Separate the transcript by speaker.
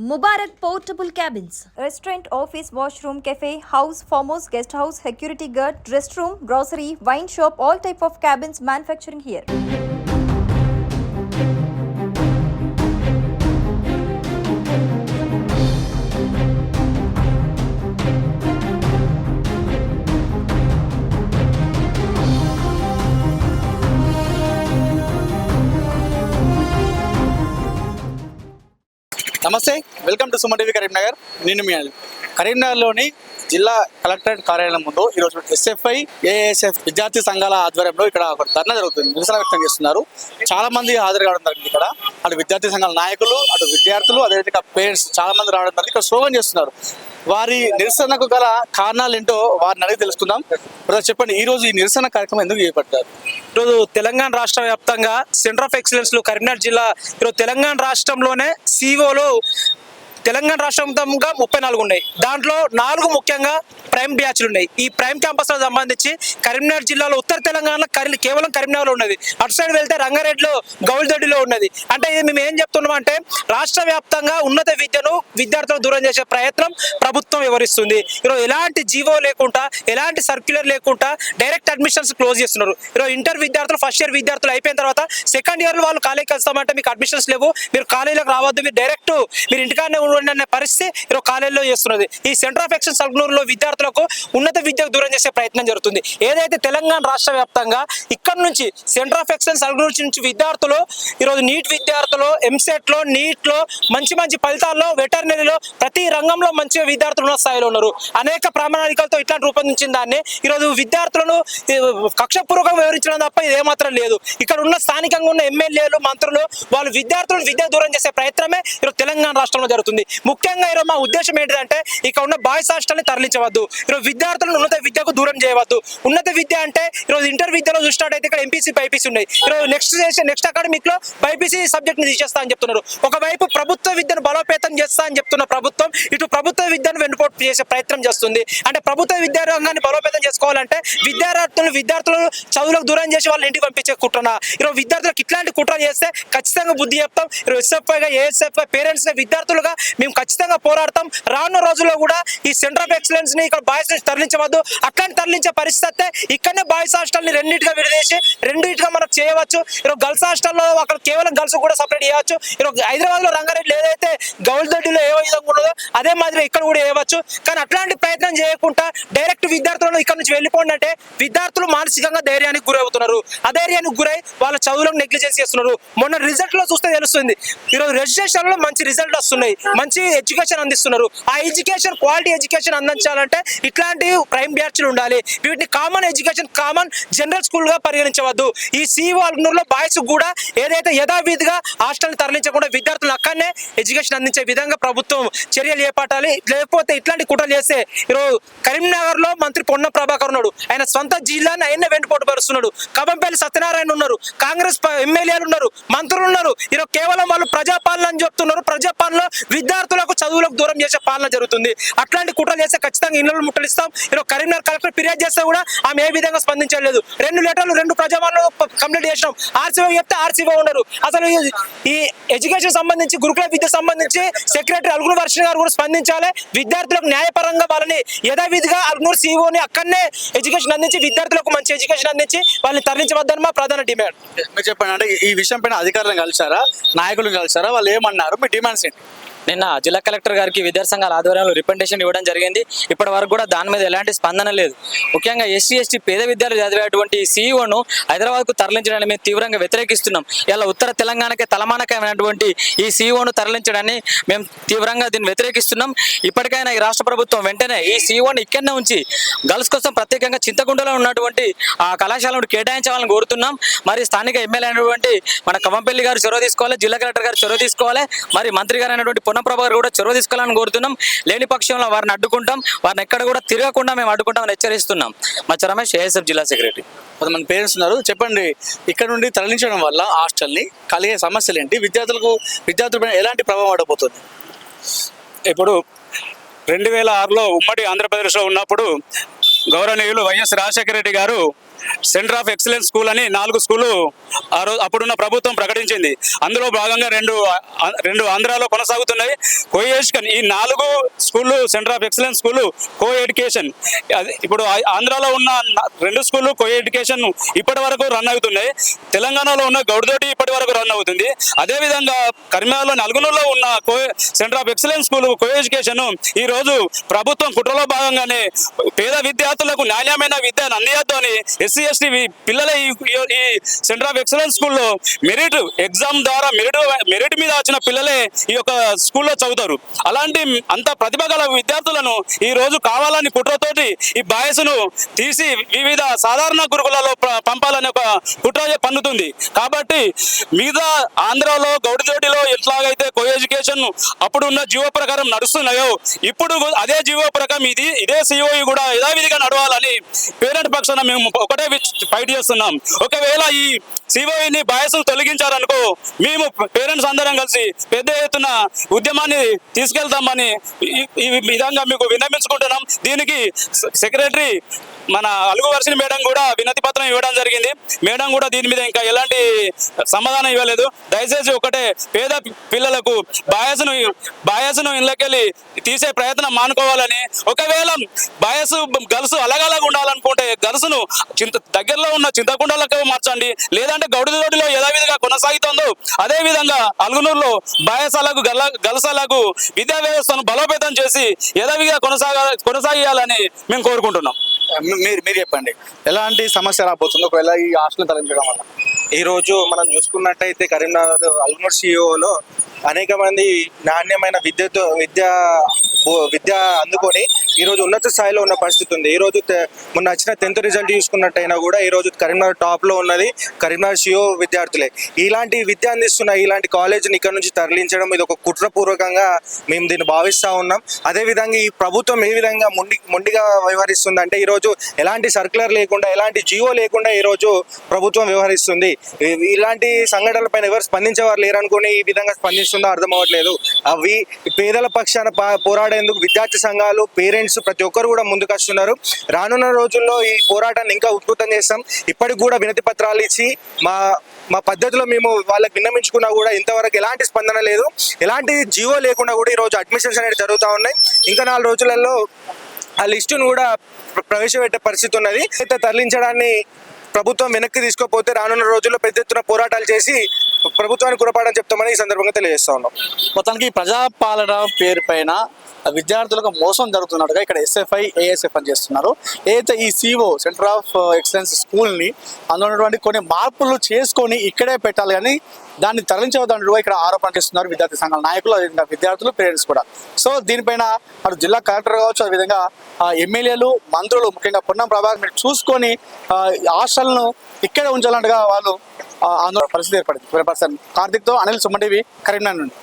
Speaker 1: Mubarak Portable Cabins. Restaurant, office, washroom, cafe, house, farmhouse, guest house, security guard, restroom, grocery, wine shop, all type of cabins manufacturing here.
Speaker 2: నమస్తే Welcome to Suma TV Karimnagar. నేను మీ అలీ కరీంనగర్లోని జిల్లా collectorate కార్యాలయం ముందు ఈరోజు SFI ASF విద్యార్థి సంఘాల ఆధ్వర్యంలో ఇక్కడ ఒక ధర్నా జరుగుతుంది. నిరసన వ్యక్తం చేస్తున్నారు. చాలా మంది హాజరు కావడం జరిగింది ఇక్కడ. అటు విద్యార్థి సంఘాల నాయకులు అటు విద్యార్థులు అదేవిధంగా పేరెంట్స్ చాలా మంది రావడం జరిగింది. ఇక్కడ స్లోగన్ చేస్తున్నారు. వారి నిరసనకు గల కారణాలు ఏంటో వారిని అడిగి తెలుసుకుందాం. బ్రదర్ చెప్పండి ఈ రోజు ఈ నిరసన కార్యక్రమం ఎందుకు చేపట్టారు?
Speaker 3: ఈరోజు తెలంగాణ రాష్ట్ర వ్యాప్తంగా సెంటర్ ఆఫ్ ఎక్సలెన్స్లో కరీంనగర్ జిల్లా ఈరోజు తెలంగాణ రాష్ట్రంలోనే సిఓలు తెలంగాణ రాష్ట్రంగా ముప్పై నాలుగు ఉన్నాయి. దాంట్లో నాలుగు ముఖ్యంగా ప్రైమ్ బ్యాచ్లు ఉన్నాయి. ఈ ప్రైమ్ క్యాంపస్లో సంబంధించి కరీంనగర్ జిల్లాలో ఉత్తర తెలంగాణలో కరీ కేవలం కరీంనగర్లో ఉన్నది. అటు సైడ్ వెళ్తే రంగారెడ్డిలో గౌల్దొడ్డిలో ఉన్నది. అంటే ఇది మేము ఏం చెప్తున్నాం అంటే రాష్ట్ర వ్యాప్తంగా ఉన్నత విద్యను విద్యార్థులకు దూరం చేసే ప్రయత్నం ప్రభుత్వం వివరిస్తుంది ఈరోజు ఎలాంటి జీవో లేకుండా ఎలాంటి సర్క్యులర్ లేకుండా డైరెక్ట్ అడ్మిషన్స్ క్లోజ్ చేస్తున్నారు. ఈరోజు ఇంటర్ విద్యార్థులు ఫస్ట్ ఇయర్ విద్యార్థులు అయిపోయిన తర్వాత సెకండ్ ఇయర్లో వాళ్ళు కాలేజీకి వస్తామంటే మీకు అడ్మిషన్స్ లేవు. మీరు కాలేజీలకు రావద్దు. మీరు డైరెక్ట్ మీరు ఇంటికాడనే ఉండండి అనే పరిస్థితి ఈరోజు కాలేజీలో చేస్తున్నది. ఈ సెంటర్ ఆఫ్ ఎక్సలెన్స్ సల్గనూరులో విద్యార్థులకు ఉన్నత విద్యకు దూరం చేసే ప్రయత్నం జరుగుతుంది. ఏదైతే తెలంగాణ రాష్ట్ర వ్యాప్తంగా ఇక్కడ నుంచి సెంటర్ ఆఫ్ ఎక్సలెన్స్ సల్గనూరు నుంచి విద్యార్థులు ఈరోజు నీట్ విద్యార్థులు ఎంసెట్లో నీట్లో మంచి మంచి ఫలితాల్లో వెటర్నరీలో ప్రతి రంగంలో మంచిగా విద్యార్థులు ఉన్న స్థాయిలో ఉన్నారు. అనేక ప్రణాళికలతో ఇట్లాంటి రూపొందించిన దాన్ని ఈరోజు విద్యార్థులను ఈ, కక్షపూర్వకంగా వివరించడం తప్ప ఇది ఏమాత్రం లేదు. ఇక్కడ ఉన్న స్థానికంగా ఉన్న ఎమ్మెల్యేలు మంత్రులు వాళ్ళు విద్యార్థులను విద్య దూరం చేసే ప్రయత్నమే ఈరోజు తెలంగాణ రాష్ట్రంలో జరుగుతుంది. ముఖ్యంగా ఈరోజు మా ఉద్దేశం ఏంటంటే ఇక్కడ ఉన్న బాయ్స్ హాస్టల్ని తరలించవద్దు. ఈరోజు విద్యార్థులను ఉన్నత విద్యకు దూరం చేయవద్దు. ఉన్నత విద్య అంటే ఈరోజు ఇంటర్ విద్యలో చూసినట్టయితే ఇక్కడ ఎంపీసీ బైపీసీ ఉన్నాయి. ఈరోజు నెక్స్ట్ చేసే నెక్స్ట్ అకాడమిక్లో బైపీసీ సబ్జెక్ట్ని తీసేస్తా అని చెప్తున్నారు. ఒకవైపు ప్రభుత్వ విద్యను బలోపేతం చేస్తా అని చెప్తున్న ప్రభుత్వం ఇటు ప్రభుత్వ విద్యను వెన్నుపోటు చేసే ప్రయత్నం చేస్తుంది. అంటే ప్రభుత్వ విద్యారంగాన్ని బలోపేతం చేసుకోవాలంటే విద్యార్థులు విద్యార్థులు చదువులకు దూరం చేసి వాళ్ళని ఇంటికి పంపించే కుట్రన? ఈరోజు విద్యార్థులకు ఇట్లాంటి కుట్ర చేస్తే ఖచ్చితంగా బుద్ధి చెప్తాం. ఈరోజు ఎస్ఎఫ్ఐగా ఏఎస్ఎఫ్ఐ పేరెంట్స్ విద్యార్థులుగా మేము ఖచ్చితంగా పోరాడతాం. రానున్న రోజుల్లో కూడా ఈ సెంటర్ ఆఫ్ ఎక్సలెన్స్ని ఇక్కడ బాయ్స్ నుంచి తరలించవద్దు. అట్లాంటి తరలించే పరిస్థితి అయితే ఇక్కడనే బాయ్స్ హాస్టల్ని రెండింటిగా విడదీసి రెండింటిగా మనం చేయవచ్చు. ఈరోజు గర్ల్స్ హాస్టల్లో అక్కడ కేవలం గర్ల్స్ కూడా సపరేట్ చేయవచ్చు. ఈరోజు హైదరాబాద్లో రంగారెడ్డి ఏదైతే గౌల్దొడ్డిలో ఏ విధంగా ఉన్నదో అదే మాదిరి ఇక్కడ కూడా చేయవచ్చు. కానీ అట్లాంటి ప్రయత్నం చేయకుండా డైరెక్ట్ విద్యార్థులను ఇక్కడ నుంచి వెళ్ళిపోండి అంటే విద్యార్థులు మానసికంగా ధైర్యానికి గురవుతున్నారు. అధైర్యానికి గురై వాళ్ళ చదువులకు నెగ్లిజెన్స్ చేస్తున్నారు. మొన్న రిజల్ట్లో చూస్తే తెలుస్తుంది. ఈరోజు రిజిస్ట్రేషన్లో మంచి రిజల్ట్ వస్తున్నాయి. మంచి ఎడ్యుకేషన్ అందిస్తున్నారు. ఆ ఎడ్యుకేషన్ క్వాలిటీ ఎడ్యుకేషన్ అందించాలంటే ఇట్లాంటి ప్రైమ్ బ్యాచ్లు ఉండాలి. వీటిని కామన్ ఎడ్యుకేషన్ కామన్ జనరల్ స్కూల్గా పరిగణించవద్దు. ఈ సిఓ బాయ్స్ కూడా ఏదైతే యథావిధిగా హాస్టల్ని తరలించకుండా విద్యార్థులు అక్కడనే ఎడ్యుకేషన్ అందించే విధంగా ప్రభుత్వం చర్యలు చేపట్టాలి. లేకపోతే ఇట్లాంటి కుట్రలు చేస్తే ఈరోజు కరీంనగర్లో మంత్రి పొన్న ప్రభాకర్ ఉన్నాడు. ఆయన సొంత జిల్లాని ఆయన వెంటపోటు పరుస్తున్నాడు. కబంపల్లి సత్యనారాయణ ఉన్నారు. కాంగ్రెస్ ఎమ్మెల్యేలు ఉన్నారు. మంత్రులు ఉన్నారు. ఈరోజు కేవలం వాళ్ళు ప్రజాపాలన అని చెప్తున్నారు. ప్రజాపాలన విద్యార్థులకు చదువులకు దూరం చేసే పాలన జరుగుతుంది. అట్లాంటి కుట్రలు చేస్తే ఖచ్చితంగా ఇళ్ళు ముట్టలిస్తాం ఈరోజు కరీంనగర్ కలెక్టర్ ఫిర్యాదు చేస్తే కూడా ఆమె ఏ విధంగా స్పందించలేదు. రెండు లెటర్లు రెండు ప్రజాపాలన కంప్లీట్ చేసినాం. ఆర్సీఓ చెప్తే ఆర్సీఓ ఉండరు. అసలు ఈ- ఎడ్యుకేషన్ సంబంధించి గురుకుల విద్య సంబంధించి సెక్రటరీ అల్గురు వర్షన్ గారు కూడా స్పందించాలి. విద్యార్థులకు న్యాయపరంగా వాళ్ళని యథావిధిగా అల్గునూరు సీఓని అక్కడనే ఎడ్యుకేషన్ అందించి విద్యార్థులకు మంచి ఎడ్యుకేషన్ అందించి వాళ్ళని తరలించవద్దని మా ప్రధాన డిమాండ్.
Speaker 2: మీరు చెప్పండి అంటే ఈ విషయం పైన అధికారులను కలిసారా నాయకులను కలిసారా వాళ్ళు ఏమన్నారు? మీ డిమాండ్స్ ఏంటి?
Speaker 4: నిన్న జిల్లా కలెక్టర్ గారికి విద్యార్థి సంఘాల ఆధ్వర్యంలో రిప్రజెంటేషన్ ఇవ్వడం జరిగింది. ఇప్పటి వరకు కూడా దాని మీద ఎలాంటి స్పందన లేదు. ముఖ్యంగా ఎస్సీ ఎస్టీ పేద విద్యార్థులు చదివేటువంటి సీఈఓను హైదరాబాద్కు తరలించడాన్ని మేము తీవ్రంగా వ్యతిరేకిస్తున్నాం. ఇలా ఉత్తర తెలంగాణకే తలమానకమైనటువంటి ఈ సీఈఓను తరలించడాన్ని మేము తీవ్రంగా దీన్ని వ్యతిరేకిస్తున్నాం. ఇప్పటికైనా ఈ రాష్ట్ర ప్రభుత్వం వెంటనే ఈ సీఈఓని ఇక్కడనే ఉంచి గర్ల్స్ కోసం ప్రత్యేకంగా చింతకుండలో ఉన్నటువంటి ఆ కళాశాలను కేటాయించాలని కోరుతున్నాం. మరి స్థానిక ఎమ్మెల్యే అయినటువంటి మన కవంపల్లి గారు చొరవ తీసుకోవాలి జిల్లా కలెక్టర్ గారు చొరవ తీసుకోవాలి. మరి మంత్రి గారు అయినటువంటి పొన్నప్రభ గారు కూడా చొరవ తీసుకోవాలని కోరుతున్నాం. లేని పక్షంలో వారిని అడ్డుకుంటాం. వారిని ఎక్కడ కూడా తిరగకుండా మేము అడ్డుకుంటామని హెచ్చరిస్తున్నాం. మచ్చ రమేష్ ఏఎస్ఎఫ్ జిల్లా సెక్రటరీ.
Speaker 2: కొంతమంది పేరెంట్స్ ఉన్నారు చెప్పండి ఇక్కడ నుండి తరలించడం వల్ల హాస్టల్ని కలిగే సమస్యలు ఏంటి విద్యార్థులకు విద్యార్థులపైన ఎలాంటి ప్రభావం పడబోతుంది?
Speaker 5: ఇప్పుడు రెండు వేల ఆరులో ఉమ్మడి ఆంధ్రప్రదేశ్లో ఉన్నప్పుడు గౌరవనీయులు YS Rajasekhara Reddy garu centre of excellence school అని నాలుగు స్కూలు ఆ రోజు అప్పుడున్న ప్రభుత్వం ప్రకటించింది. అందులో భాగంగా రెండు రెండు ఆంధ్రాలో కొనసాగుతున్నాయి. కో ఎడ్యుకేషన్ ఈ నాలుగు స్కూళ్ళు centre of excellence school co education ఇప్పుడు ఆంధ్రాలో ఉన్న రెండు స్కూళ్ళు కో ఎడ్యుకేషన్ ఇప్పటి వరకు రన్ అవుతున్నాయి. తెలంగాణలో ఉన్న గౌడ్దోటి ఇప్పటి వరకు రన్ అవుతుంది. అదేవిధంగా కరీంనగర్లో నల్గొండలో ఉన్న co centre of excellence school co education ఈ రోజు ప్రభుత్వం కుట్రలో భాగంగానే పేద విద్యార్థులకు నాణ్యమైన విద్యను అందియద్దు అని ఎస్సీ ఎస్టీ పిల్లల ఈ- సెంటర్ ఆఫ్ ఎక్సలెన్స్ స్కూల్లో మెరిట్ ఎగ్జామ్ ద్వారా మెరిట్ మెరిట్ మీద వచ్చిన పిల్లలే ఈ యొక్క స్కూల్లో చదువుతారు. అలాంటి అంత ప్రతిభ గల విద్యార్థులను ఈ రోజు కావాలని కుట్రతోటి ఈ బాయసును తీసి వివిధ సాధారణ గురుకులలో పంపాలనే పంపాలని ఒక కుట్ర పన్నుతుంది. కాబట్టి మిగతా ఆంధ్రలో గౌడిజోడిలో ఎట్లాగైతే కో ఎడ్యుకేషన్ అప్పుడు ఉన్న జీవో ప్రకారం నడుస్తున్నాయో ఇప్పుడు అదే జీవో ప్రకారం ఇది ఇదే సిఓఈ కూడా యథావిధిగా నడవాలని పేరెంట్ పక్షాన మేము ఒకటే ఫైట్ చేస్తున్నాం. ఒకవేళ ఈ సిఓఈని బాయసులు తొలగించారనుకో మేము పేరెంట్స్ అందరం కలిసి పెద్ద ఎత్తున ఉద్యమాన్ని తీసుకెళ్తామని ఈ- విధంగా మీకు విన్నపించుకుంటున్నాం దీనికి సెక్రటరీ మన అలుగు వర్షిని మేడం కూడా వినతి పత్రం ఇవ్వడం జరిగింది. మేడం కూడా దీని మీద ఇంకా ఎలాంటి సమాధానం ఇవ్వలేదు. దయచేసి ఒకటే పేద పిల్లలకు బాయసును బాయస్ను ఇళ్ళకెళ్ళి తీసే ప్రయత్నం మానుకోవాలని. ఒకవేళ బాయస్ గర్ల్స్ అలగలగా ఉండాలనుకుంటే గర్ల్స్ను చింత దగ్గరలో ఉన్న చింతకుండలకు మార్చండి. లేదంటే గౌడిదోడిలో యథావిధిగా కొనసాగుతుందో అదే విధంగా అలుగునూరులో బాయసాలకు గల్ల గలసాలకు విద్యా వ్యవస్థను బలోపేతం చేసి యథావిధిగా కొనసాగ కొనసాగియాలని మేము కోరుకుంటున్నాం.
Speaker 2: మీరు మీరు చెప్పండి. ఎలాంటి సమస్య రాబోతుందో? ఒకవేళ ఈ హాస్టల్ తరలించడం వల్ల.
Speaker 6: ఈ రోజు మనం చూసుకున్నట్టయితే కరీంనగర్ అల్మూర్ సిఇఓలో అనేక మంది నాణ్యమైన విద్యతో విద్య విద్య అందుకొని ఈరోజు ఉన్నత స్థాయిలో ఉన్న పరిస్థితి ఉంది. ఈరోజు మొన్న వచ్చిన టెన్త్ రిజల్ట్ చూసుకున్నట్టయినా కూడా ఈరోజు కరీంనగర్ టాప్లో ఉన్నది కరీంనగర్ సియో విద్యార్థులే. ఇలాంటి విద్య అందిస్తున్న ఇలాంటి కాలేజీని ఇక్కడ నుంచి తరలించడం ఇది ఒక కుట్రపూర్వకంగా మేము దీన్ని భావిస్తూ ఉన్నాం. అదే విధంగా ఈ ప్రభుత్వం ఏ విధంగా మొండి మొండిగా వ్యవహరిస్తుందంటే ఈరోజు ఎలాంటి సర్క్యులర్ లేకుండా ఎలాంటి జియో లేకుండా ఈరోజు ప్రభుత్వం వ్యవహరిస్తుంది. ఇలాంటి సంఘటనలపైన ఎవరు స్పందించేవారు లేరనుకుని ఈ విధంగా స్పందిస్తుందో అర్థం అవ్వట్లేదు. అవి పేదల పక్షాన పా- పోరాడేందుకు విద్యార్థి సంఘాలు పేరెంట్స్ ప్రతి ఒక్కరు కూడా ముందుకొస్తున్నారు రానున్న రోజుల్లో ఈ పోరాటాన్ని ఇంకా ఉద్భుతం చేస్తాం. ఇప్పటికి కూడా వినతి పత్రాలు ఇచ్చి మా మా పద్ధతిలో మేము వాళ్ళకి విన్నమించుకున్నా కూడా ఇంతవరకు ఎలాంటి స్పందన లేదు. ఎలాంటి జీవో లేకుండా కూడా ఈ రోజు అడ్మిషన్స్ అనేవి జరుగుతూ ఉన్నాయి. ఇంకా నాలుగు రోజులలో ఆ లిస్టును కూడా ప్రవేశపెట్టే పరిస్థితి ఉన్నది. అయితే తరలించడాన్ని ప్రభుత్వం వెనక్కి తీసుకోకపోతే రానున్న రోజుల్లో పెద్ద ఎత్తున పోరాటాలు చేసి ప్రభుత్వానికి గురపాడని చెప్తామని ఈ సందర్భంగా తెలియజేస్తా ఉన్నాం.
Speaker 2: మొత్తానికి ప్రజాపాలన పేరు పైన విద్యార్థులకు మోసం జరుగుతున్నట్టుగా ఇక్కడ ఎస్ఎఫ్ఐ ఏఎస్ఎఫ్ అని చేస్తున్నారు. ఏదైతే ఈ సిఓ సెంటర్ ఆఫ్ ఎక్సలెన్స్ స్కూల్ని అందులో ఉన్నటువంటి కొన్ని మార్పులు చేసుకొని ఇక్కడే పెట్టాలి కానీ దాన్ని తరలించవద్దంటూ ఇక్కడ ఆరోపణ చేస్తున్నారు విద్యార్థి సంఘాల నాయకులు అదేవిధంగా విద్యార్థులు పేరెంట్స్ కూడా. సో దీనిపైన అటు జిల్లా కలెక్టర్ కావచ్చు అదేవిధంగా ఎమ్మెల్యేలు మంత్రులు ముఖ్యంగా పొన్నం ప్రభాకర్ చూసుకొని ఆశ ఈ ఇక్కడే ఉంచాలంటగా వాళ్ళు ఆ, ఆందోళన పరిస్థితి ఏర్పడింది. పర్సన్ కార్తిక్తో అనిల్ సుమ్మటివి కరీంనగర్ నుండి.